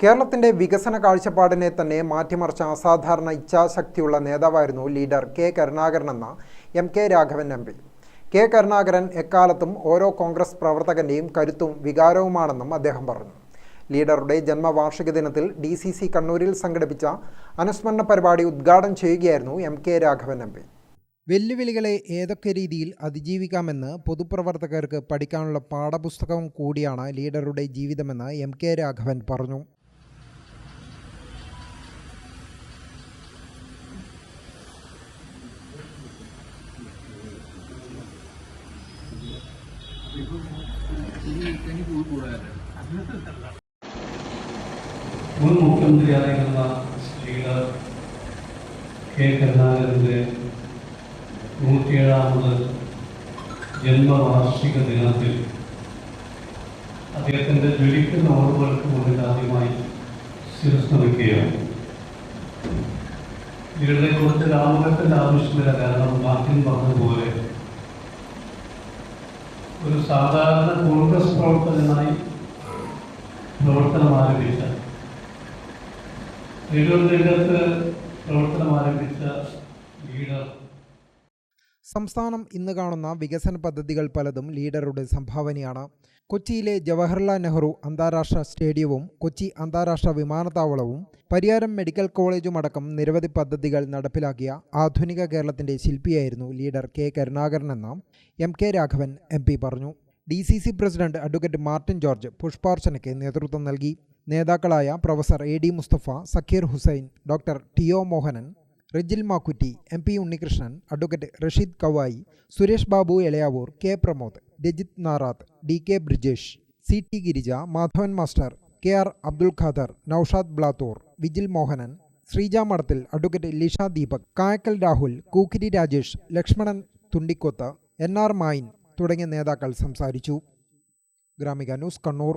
കേരളത്തിന്റെ വികസന കാഴ്ചപ്പാടിനെ തന്നെ മാറ്റിമറിച്ച അസാധാരണ ഇച്ഛാശക്തിയുള്ള നേതാവായിരുന്നു ലീഡർ കെ കരുണാകരൻ എന്ന M K Raghavan Nambi K Karunakaran എക്കാലത്തും ഓരോ കോൺഗ്രസ് പ്രവർത്തകന്റെയും കരുത്തും വികാരവുമാണെന്നും അദ്ദേഹം പറഞ്ഞു. ലീഡറുടെ ജന്മവാർഷിക ദിനത്തിൽ ഡി സി സി കണ്ണൂരിൽ സംഘടിപ്പിച്ച അനുസ്മരണ പരിപാടി ഉദ്ഘാടനം ചെയ്യുകയായിരുന്നു എം കെ രാഘവൻ നമ്പി വെല്ലുവിളികളെ ഏതൊക്കെ രീതിയിൽ അതിജീവിക്കാമെന്ന് പൊതുപ്രവർത്തകർക്ക് പഠിക്കാനുള്ള പാഠപുസ്തകവും കൂടിയാണ് ലീഡറുടെ ജീവിതമെന്ന് എം കെ രാഘവൻ പറഞ്ഞു. മുൻ മുഖ്യമന്ത്രിയായിരുന്ന ലീഡർ കെ കരുണാകരന്റെ നൂറ്റിയേഴാമത് ജന്മവാർഷിക ദിനത്തിൽ അദ്ദേഹത്തിന്റെ ജ്വലിക്കുന്ന ഓർമ്മകൾക്ക് മുന്നിൽ ആദ്യമായി ശിരസ് നമിക്കുകയാണ് ലീഡറെ കുറിച്ച് രാമകത്തിന്റെ ആവശ്യമില്ല കാരണം മാർട്ടിൻ പറഞ്ഞതുപോലെ ഒരു സാധാരണ കോൺഗ്രസ് പ്രവർത്തകനായി പ്രവർത്തനം ആരംഭിച്ച തിരുവനന്തപുരത്ത് പ്രവർത്തനം ആരംഭിച്ച ലീഡർ സംസ്ഥാനം ഇന്ന് കാണുന്ന വികസന പദ്ധതികൾ പലതും ലീഡറുടെ സംഭാവനയാണ്. കൊച്ചിയിലെ ജവഹർലാൽ നെഹ്റു അന്താരാഷ്ട്ര സ്റ്റേഡിയവും കൊച്ചി അന്താരാഷ്ട്ര വിമാനത്താവളവും പരിയാരം മെഡിക്കൽ കോളേജും അടക്കം നിരവധി പദ്ധതികൾ നടപ്പിലാക്കിയ ആധുനിക കേരളത്തിന്റെ ശില്പിയായിരുന്നു ലീഡർ കെ കരുണാകരൻ എന്ന M K Raghavan M P പറഞ്ഞു. D C C president advocate Martin George പുഷ്പാർച്ചനയ്ക്ക് നേതൃത്വം നൽകി. നേതാക്കളായ professor A D Mustafa Sakeer Hussain doctor T O Mohanan Rijil Makkutty M P Unnikrishnan advocate Rasheed Kavvayi Suresh Babu Elayavoor K Pramod Rajith Narath D K Brijesh C T Girija Madhavan master K R Abdul Khader Noushad Blathur Vijil Mohanan Sreeja Madathil advocate Lisha Deepak Kayakkal Rahul Kookkiri Rajesh Lakshmanan Thundikkoth N R Mayin തുടങ്ങിയ നേതാക്കൾ സംസാരിച്ചു. Gramika news Kannur.